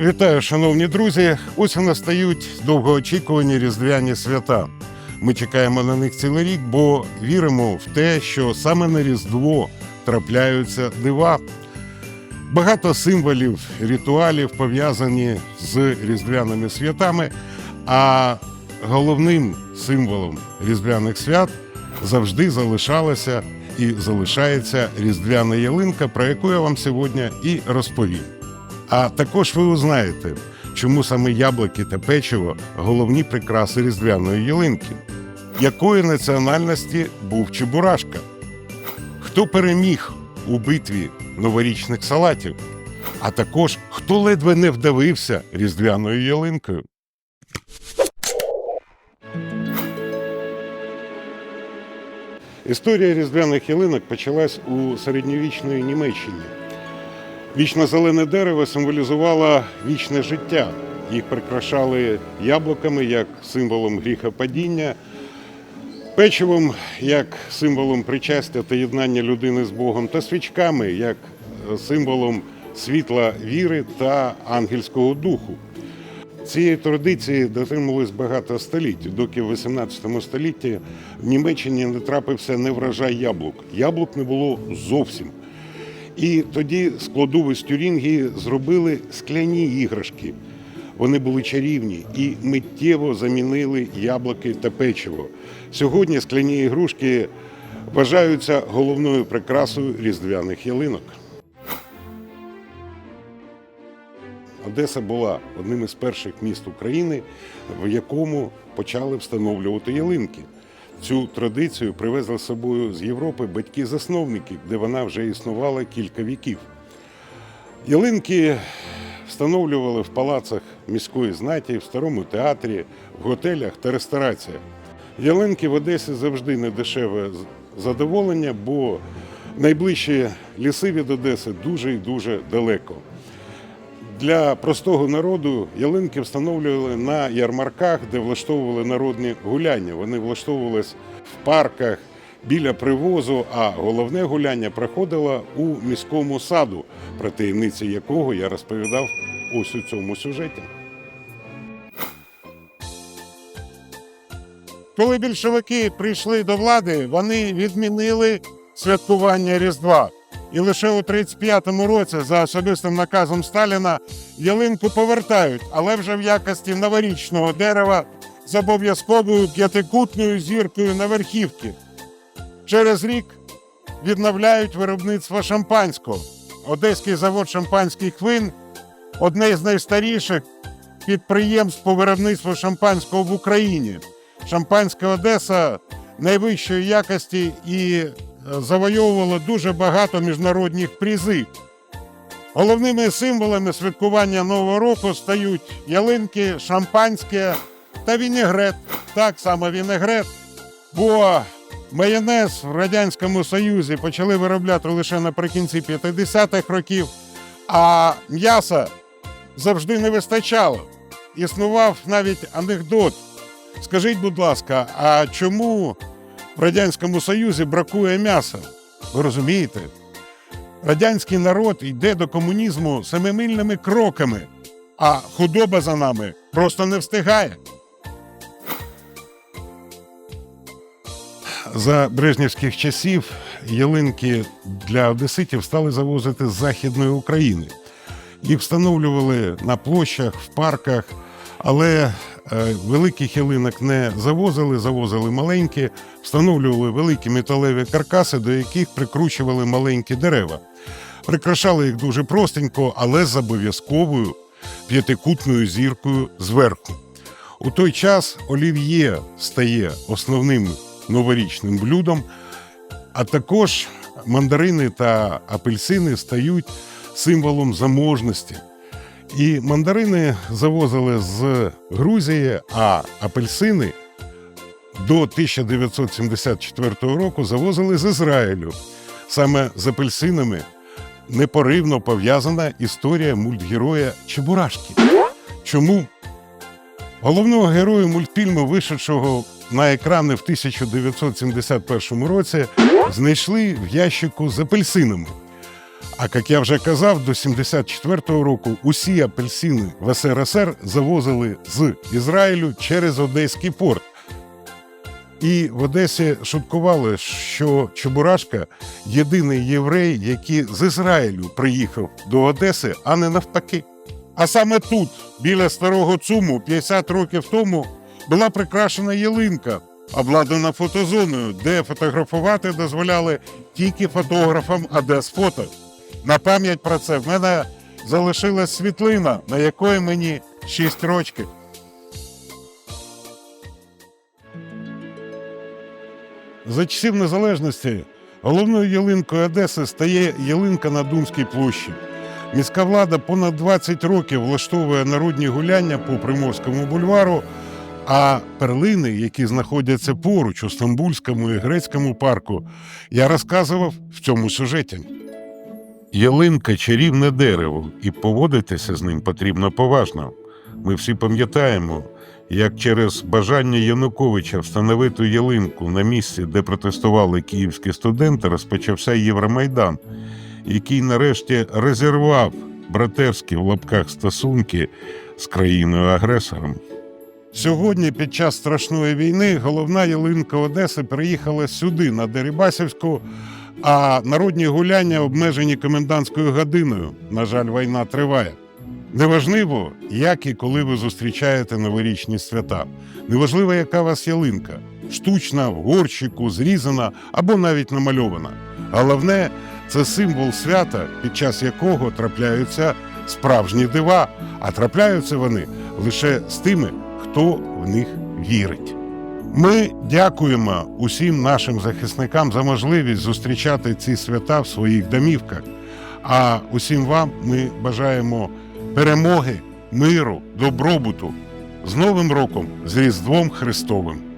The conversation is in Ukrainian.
Вітаю, шановні друзі. Ось і настають довгоочікувані різдвяні свята. Ми чекаємо на них цілий рік, бо віримо в те, що саме на Різдво трапляються дива. Багато символів, ритуалів пов'язані з різдвяними святами. А головним символом різдвяних свят завжди залишалася і залишається різдвяна ялинка, про яку я вам сьогодні і розповім. А також ви узнаєте, чому саме яблуки та печиво головні прикраси різдвяної ялинки, якої національності був Чебурашка, хто переміг у битві новорічних салатів, а також хто ледве не вдавився різдвяною ялинкою. Історія різдвяних ялинок почалась у середньовічної Німеччині. Вічно-зелене дерево символізувало вічне життя. Їх прикрашали яблуками як символом гріхопадіння, печивом як символом причастя та єднання людини з Богом, та свічками як символом світла віри та ангельського духу. Цієї традиції дотримувались багато століть, доки в 18 столітті в Німеччині не трапився неврожай яблук. Яблук не було зовсім. І тоді складові з Тюрінгії зробили скляні іграшки. Вони були чарівні і миттєво замінили яблуки та печиво. Сьогодні скляні ігрушки вважаються головною прикрасою різдвяних ялинок. Одеса була одним із перших міст України, в якому почали встановлювати ялинки. Цю традицію привезли з собою з Європи батьки-засновники, де вона вже існувала кілька віків. Ялинки встановлювали в палацах міської знаті, в старому театрі, в готелях та рестораціях. Ялинки в Одесі завжди недешеве з- задоволення, бо найближчі ліси від Одеси дуже і дуже далеко. Для простого народу ялинки встановлювали на ярмарках, де влаштовували народні гуляння. Вони влаштовувались в парках біля привозу, а головне гуляння проходило у міському саду, про таємниці якого я розповідав ось у цьому сюжеті. Коли більшовики прийшли до влади, вони відмінили святкування Різдва. І лише у 35-му році, за особистим наказом Сталіна, ялинку повертають, але вже в якості новорічного дерева з обов'язковою п'ятикутною зіркою на верхівці. Через рік відновляють виробництво шампанського. Одеський завод шампанських вин одне з найстаріших підприємств по виробництву шампанського в Україні. Шампанська Одеса найвищої якості і завойовувала дуже багато міжнародних призів. Головними символами святкування Нового року стають ялинки, шампанське та вінегрет. Так само вінегрет. Бо майонез в Радянському Союзі почали виробляти лише наприкінці 50-х років, а м'яса завжди не вистачало. Існував навіть анекдот. Скажіть, будь ласка, а чому в Радянському Союзі бракує м'яса? Ви розумієте? Радянський народ йде до комунізму семимильними кроками, а худоба за нами просто не встигає. За брежнівських часів ялинки для одеситів стали завозити з Західної України. Їх встановлювали на площах, в парках, але великих ялинок не завозили, завозили маленькі, встановлювали великі металеві каркаси, до яких прикручували маленькі дерева. Прикрашали їх дуже простенько, але з обов'язковою п'ятикутною зіркою зверху. У той час олів'є стає основним новорічним блюдом, а також мандарини та апельсини стають символом заможності. І мандарини завозили з Грузії, а апельсини до 1974 року завозили з Ізраїлю. Саме з апельсинами непоривно пов'язана історія мультгероя Чебурашки. Чому? Головного героя мультфільму, вийшовшого на екрани в 1971 році, знайшли в ящику з апельсинами. А як я вже казав, до 74-го року усі апельсини в СРСР завозили з Ізраїлю через Одеський порт. І в Одесі шуткували, що Чебурашка єдиний єврей, який з Ізраїлю приїхав до Одеси, а не навпаки. А саме тут, біля старого ЦУМу, 50 років тому, була прикрашена ялинка, обладнана фотозоною, де фотографувати дозволяли тільки фотографам Одесфото. На пам'ять про це в мене залишилась світлина, на якої мені 6 років. За часів незалежності головною ялинкою Одеси стає ялинка на Думській площі. Міська влада понад 20 років влаштовує народні гуляння по Приморському бульвару, а перлини, які знаходяться поруч у Стамбульському і Грецькому парку, я розказував в цьому сюжеті. Ялинка чарівне дерево, і поводитися з ним потрібно поважно. Ми всі пам'ятаємо, як через бажання Януковича встановити ялинку на місці, де протестували київські студенти, розпочався Євромайдан, який нарешті розірвав братерські в лапках стосунки з країною-агресором. Сьогодні, під час страшної війни, головна ялинка Одеси приїхала сюди, на Дерибасівську, а народні гуляння обмежені комендантською годиною. На жаль, війна триває. Неважливо, як і коли ви зустрічаєте новорічні свята. Неважливо, яка у вас ялинка штучна, в горщику, зрізана або навіть намальована. Головне це символ свята, під час якого трапляються справжні дива, а трапляються вони лише з тими, хто в них вірить. Ми дякуємо усім нашим захисникам за можливість зустрічати ці свята в своїх домівках. А усім вам ми бажаємо перемоги, миру, добробуту з Новим роком, з Різдвом Христовим.